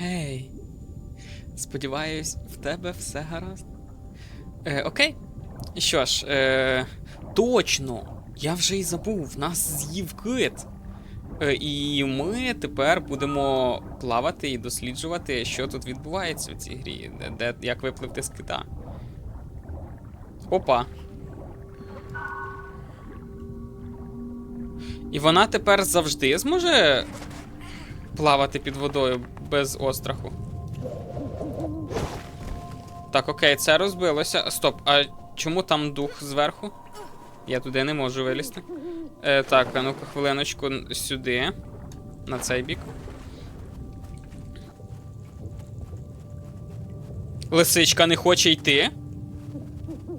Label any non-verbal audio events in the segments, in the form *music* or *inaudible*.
Гей. Сподіваюсь, в тебе все гаразд. Е, окей. Що ж, е, точно. Я вже й забув, нас з'їв кит. Е, і ми тепер будемо плавати і досліджувати, що тут відбувається в цій грі, де, де як випливти з кита. Опа. І вона тепер завжди зможе плавати під водою без остраху. Так, окей, це розбилося. Стоп, а чому там дух зверху? Я туди не можу вилізти. Е, так, а ну-ка хвилиночку сюди. На цей бік. Лисичка не хоче йти.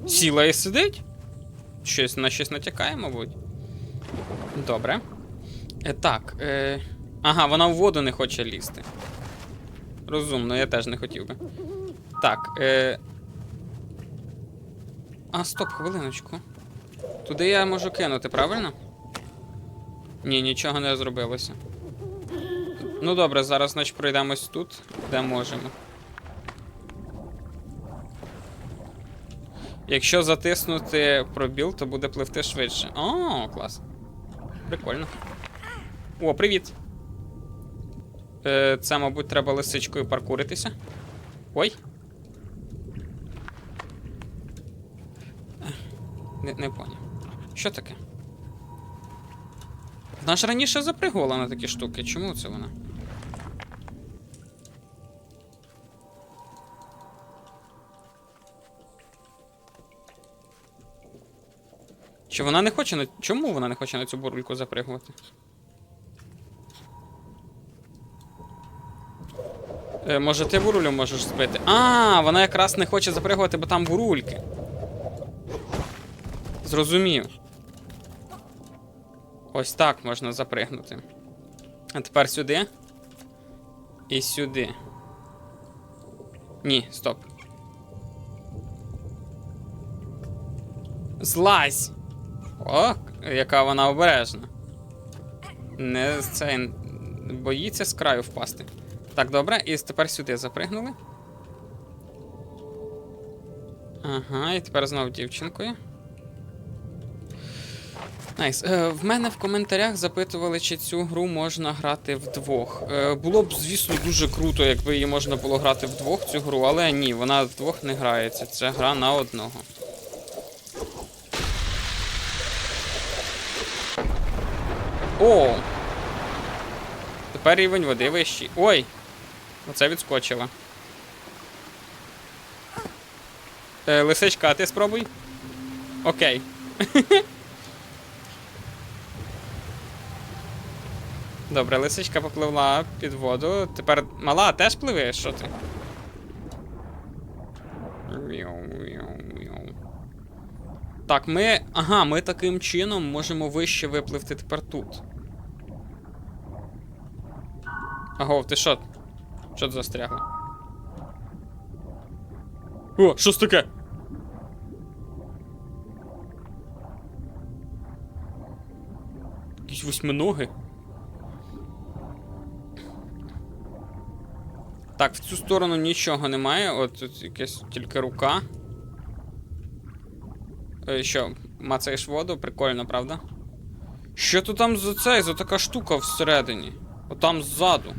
Сіла і сидить. Щось на щось натякає, мабуть. Добре. Е, так. Е... Ага, вона в воду не хоче лізти. Розумно, я теж не хотів би. Так. Е... А, стоп, хвилиночку. Туди я можу кинути, правильно? Ні, нічого не зробилося. Ну добре, зараз, значить, пройдемось тут, де можемо. Якщо затиснути пробіл, то буде пливти швидше. О, клас. Прикольно. О, привіт. Е, це, мабуть, треба лисичкою паркуритися. Ой. Не, не поняв. Що таке? Вона ж раніше запригувала на такі штуки. Чому це вона? Чи вона не хоче на. Чому вона не хоче на цю бурульку запригувати? Е, може, ти бурулю можеш збити? А, вона якраз не хоче запригувати, бо там бурульки. Зрозумів. Ось так можна запригнути. А тепер сюди. І сюди. Ні, стоп. Злазь! О, яка вона обережна. Не це боїться з краю впасти. Так, добре, і тепер сюди запригнули. Ага, і тепер знову дівчинкою. Найс. Е, в мене в коментарях запитували, чи цю гру можна грати вдвох. Е, було б, звісно, дуже круто, якби її можна було грати вдвох цю гру, але ні, вона вдвох не грається. Це гра на одного. О! Тепер рівень води вищий. Ой! Оце відскочила. Е, лисичка, а ти спробуй? Окей. *laughs* Добре, лисичка попливла під воду. Тепер мала теж пливе, що ти? Так, ми. Ага, ми таким чином можемо вище випливти тепер тут. Агов, ти що? Що ти застрягла? О, що ж таке? Якісь восьминоги. Так, в цю сторону нічого немає. От тут якась тільки рука. Е, що, мацаєш воду? Прикольно, правда? Що то там за цей, за така штука всередині? Отам ззаду.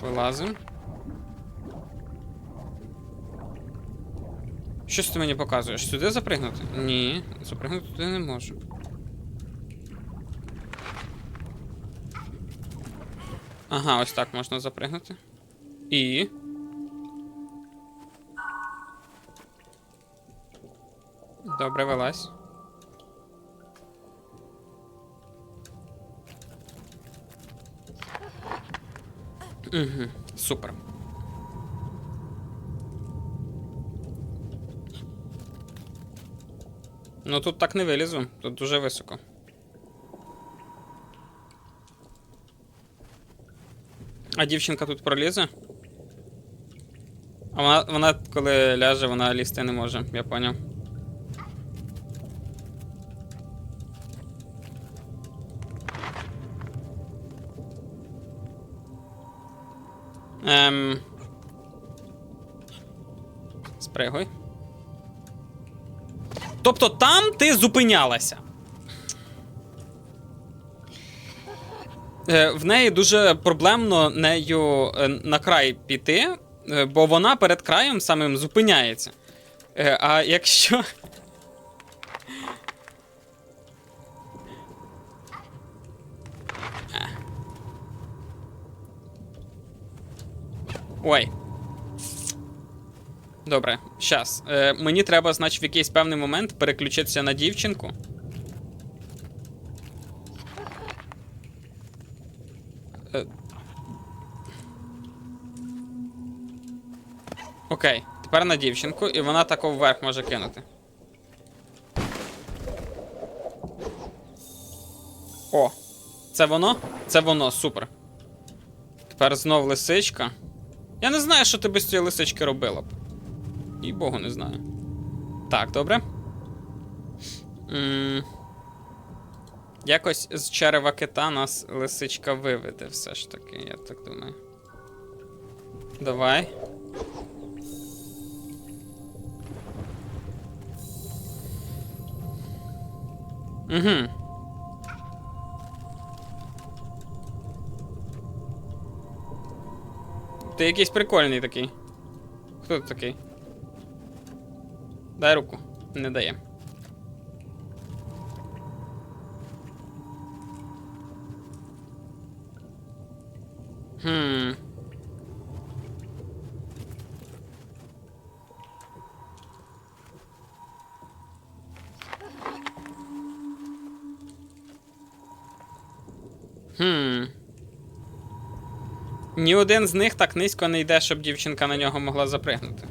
Так, вилазим. Щось ти мені показуєш? Сюди запригнути? Ні, запригнути туди не можу. Ага, ось так можна запригнути. І. Добре, вилазь. Угу, супер. Ну тут так не вилізу, тут дуже високо. А дівчинка тут пролізе? А вона, вона коли ляже, вона лізти не може, я поняв. Ем... Спригуй. Тобто там ти зупинялася. Е, в неї дуже проблемно нею е, на край піти, е, бо вона перед краєм самим зупиняється. А якщо. Ой. Добре, щас. Е, мені треба, значить, в якийсь певний момент переключитися на дівчинку. Е. Окей, тепер на дівчинку, і вона тако вверх може кинути. О, це воно? Це воно, супер. Тепер знов лисичка. Я не знаю, що ти без цієї лисички робила б. І богу не знаю. Так, добре. м Якось з черева кита нас лисичка виведе, все ж таки, я так думаю. Давай. Угу. Ти якийсь прикольний такий. Хто ти такий? Дай руку. Не дає. Один з них так низько не йде, щоб дівчинка на нього могла запригнути.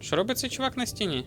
Що робить цей чувак на стіні?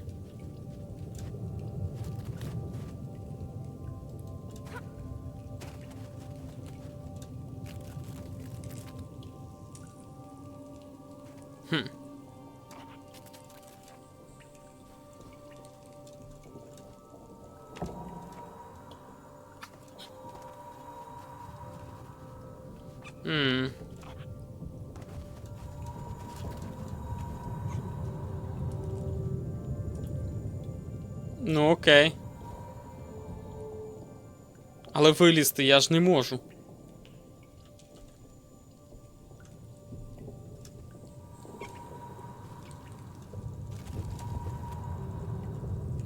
Ну, окей. Але вилізти я ж не можу.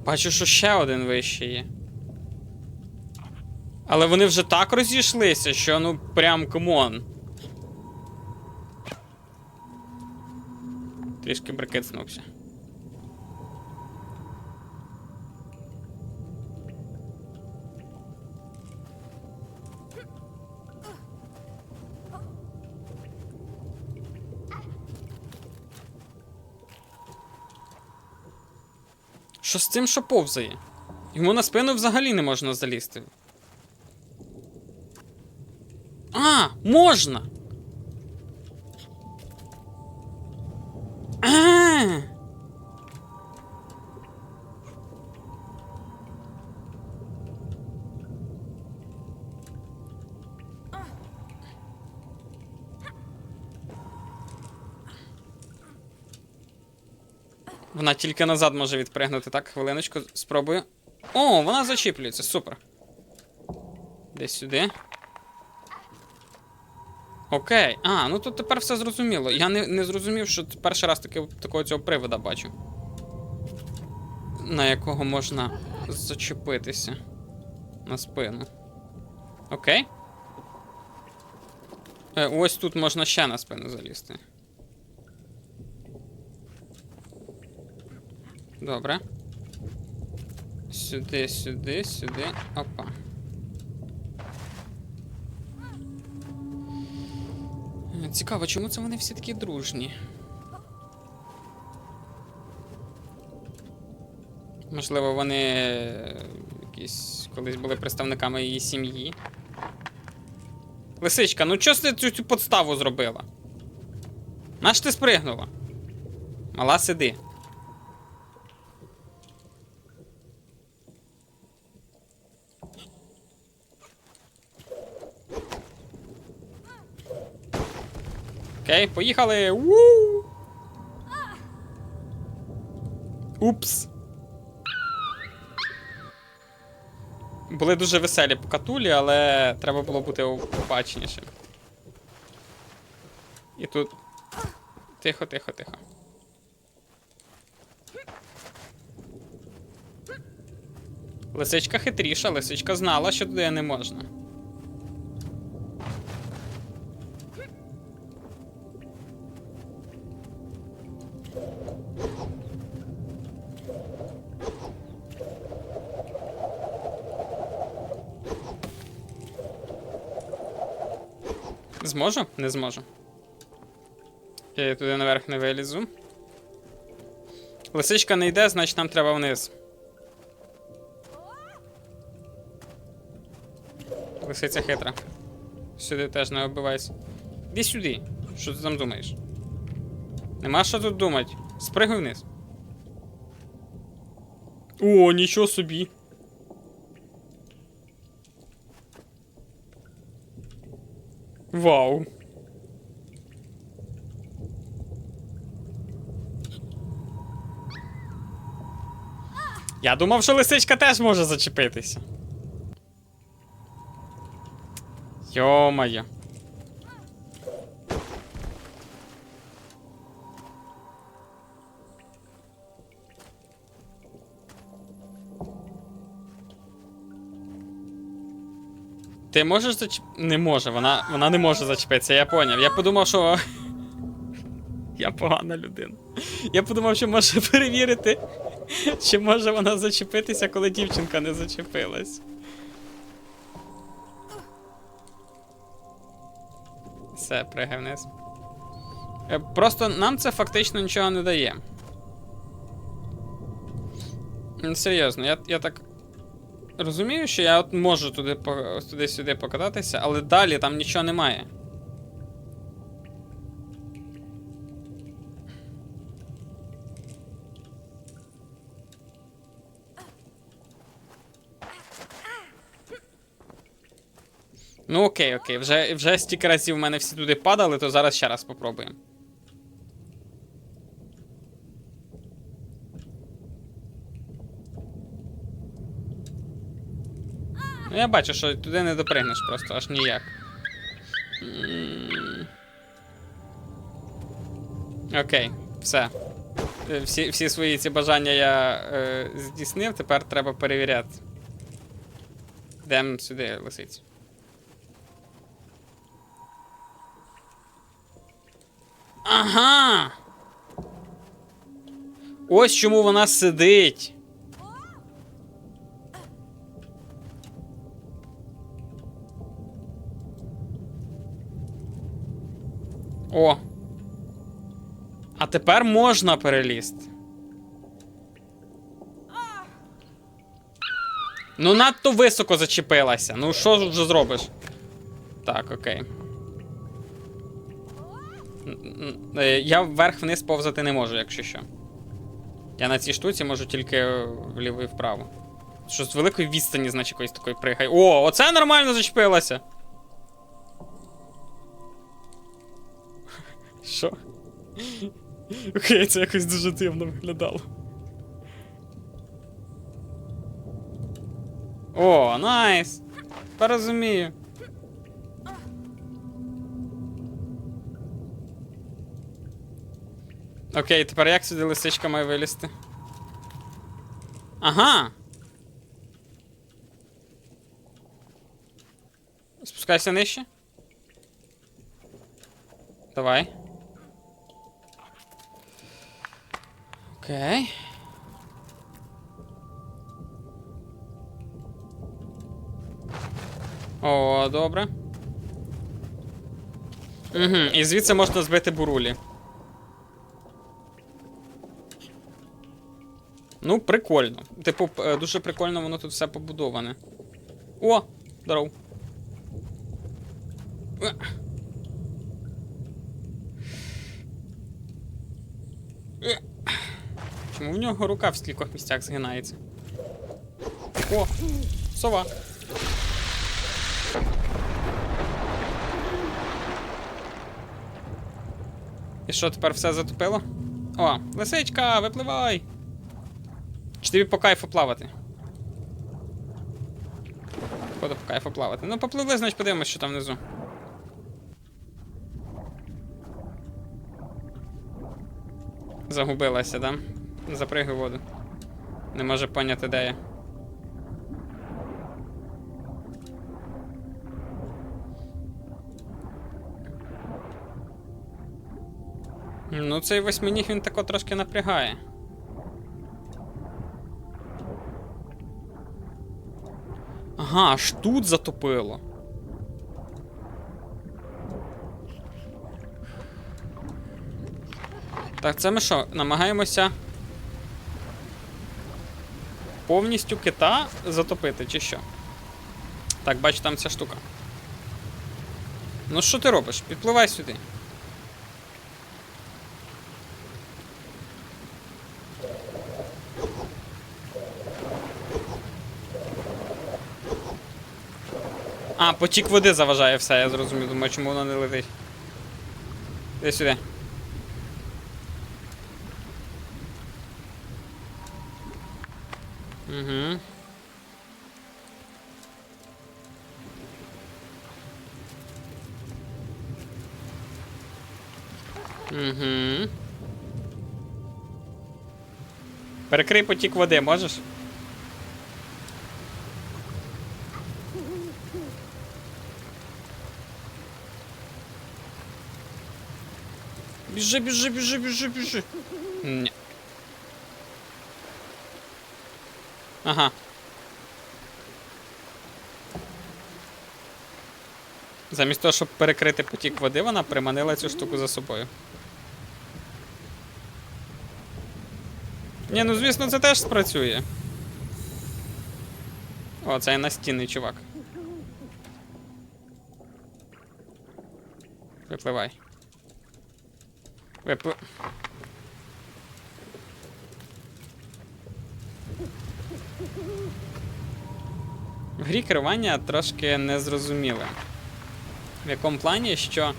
Бачу, що ще один вищий є. Але вони вже так розійшлися, що ну прям камон. Трішки брикетнувся. Що з цим, що повзає? Йому на спину взагалі не можна залізти. А, можна. А. Вона тільки назад може відпригнути. Так, хвилиночку, спробую. О, вона зачіплюється, супер. Десь сюди. Окей. А, ну тут тепер все зрозуміло. Я не, не зрозумів, що перший раз таки, такого цього привода бачу. На якого можна зачепитися на спину. Окей. Е, ось тут можна ще на спину залізти. Добре. Сюди, сюди, сюди. Опа. Цікаво, чому це вони всі такі дружні? Можливо, вони е, якісь колись були представниками її сім'ї. Лисичка, ну чого ти цю, цю подставу зробила? Наш ти спригнула? Мала сиди. Окей, поїхали! Вуу! Упс. Були дуже веселі покатулі, але треба було бути обачнішим. І тут. Тихо, тихо, тихо. Лисичка хитріша, лисичка знала, що туди не можна. Зможу? Не зможу. Я туди наверх не вилізу. Лисичка не йде, значить нам треба вниз. Лисиця хитра. Сюди теж не оббивайся. Іди сюди. Що ти там думаєш? Нема що тут думати. Спригуй вниз. О, нічого собі. Вау. Я думав, що лисичка теж може зачепитися. Йо-моє. Ти можеш зачеп... Не може, вона, вона не може зачепитися, я поняв. Я подумав, що. *laughs* Я погана людина. Я подумав, що може перевірити, чи може вона зачепитися, коли дівчинка не зачепилась. Все, пригай вниз. Е, Просто нам це фактично нічого не дає. Серйозно, я, я так розумію, що я от можу туди, туди-сюди покататися, але далі там нічого немає. Ну окей, окей, вже, вже стільки разів в мене всі туди падали, то зараз ще раз попробуємо. Ну я бачу, що туди не допригнеш просто аж ніяк. Окей, все. Е, Всі, всі свої ці бажання я е, здійснив, тепер треба перевіряти. Йдемо сюди, лисицю. Ага. Ось чому вона сидить. О. А тепер можна перелізти. Ну, надто високо зачепилася. Ну, що ж вже зробиш? Так, окей. Е, Я вверх-вниз повзати не можу, якщо що. Я на цій штуці можу тільки вліво і вправо. Що з великої відстані, значить, якоїсь такої пригай. О, оце нормально зачепилося! Що? Окей, це якось дуже дивно виглядало. О, найс! Порозумію. Окей, тепер як сюди лисичка має вилізти? Ага. Спускайся нижче. Давай. Окей. О, добре. Угу, і звідси можна збити бурулі. Ну, прикольно. Типу, е, дуже прикольно воно тут все побудоване. О! Здоров. Е. Е. Чому в нього рука в скількох місцях згинається? О! Сова. І що, тепер все затопило? О, лисичка, випливай! Чи тобі по кайфу плавати? Походу по кайфу плавати. Ну, попливли, значить подивимось, що там внизу. Загубилася, да? Запригай воду. Не може поняти, де я. Ну, цей восьминіг він тако трошки напрягає. Ага, аж тут затопило. Так, це ми що, намагаємося повністю кита затопити, чи що? Так, бачу, там ця штука. Ну що ти робиш? Підпливай сюди. А, потік води заважає все, я зрозумів. Думаю, чому воно не летить. Іди сюди. Угу. Угу. Перекрий потік води, можеш? Біжи, біжи, біжи, біжи, біжи. Ні. Ага. Замість того, щоб перекрити потік води, вона приманила цю штуку за собою. Ні, ну звісно, це теж спрацює. О, це настінний чувак. Випливай. Випли... В грі керування трошки незрозуміле. В якому плані, що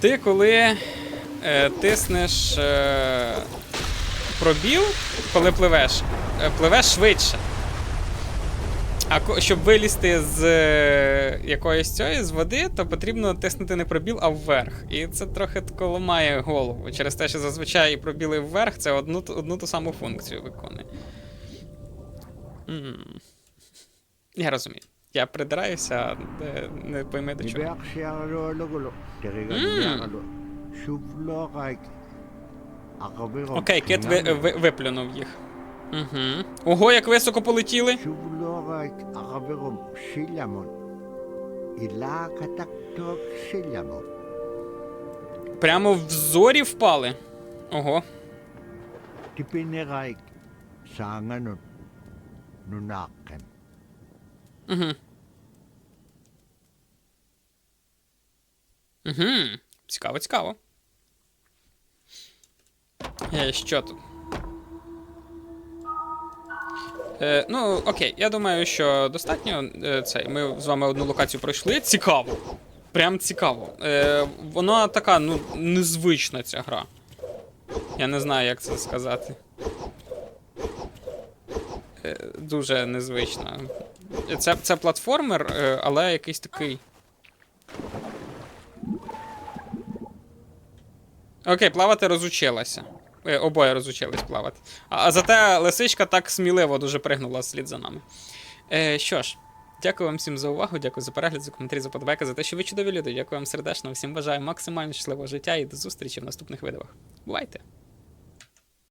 ти коли е, тиснеш е, пробіл, коли пливеш, е, пливеш швидше. А щоб вилізти з е, якоїсь цієї з води, то потрібно тиснути не пробіл, а вверх. І це трохи ламає голову. Через те, що зазвичай пробіли вверх, це одну, одну ту саму функцію виконує. М. Я розумію. Я придираюся, де не пойми до чого. Akabiro. Окей, кит ви, ви, виплюнув їх. Угу. Ого, як високо полетіли. Прямо в зорі впали. Ого. Tipineraik, sanganun, nunakken. Угу. Угу. Цікаво, цікаво. Е, що тут? Е, ну, окей, я думаю, що достатньо е, цей. Ми з вами одну локацію пройшли. Цікаво. Прям цікаво. Е, вона така, ну, незвична ця гра. Я не знаю, як це сказати. Е, дуже незвична. Це, це платформер, е, але якийсь такий. Окей, плавати розучилася. Е, обоє розучились плавати. А, а зате лисичка так сміливо дуже пригнула слід за нами. Е, що ж, дякую вам всім за увагу, дякую за перегляд, за коментарі, за подобайки, за те, що ви чудові люди. Дякую вам сердечно. Всім бажаю максимально щасливого життя і до зустрічі в наступних відео. Бувайте!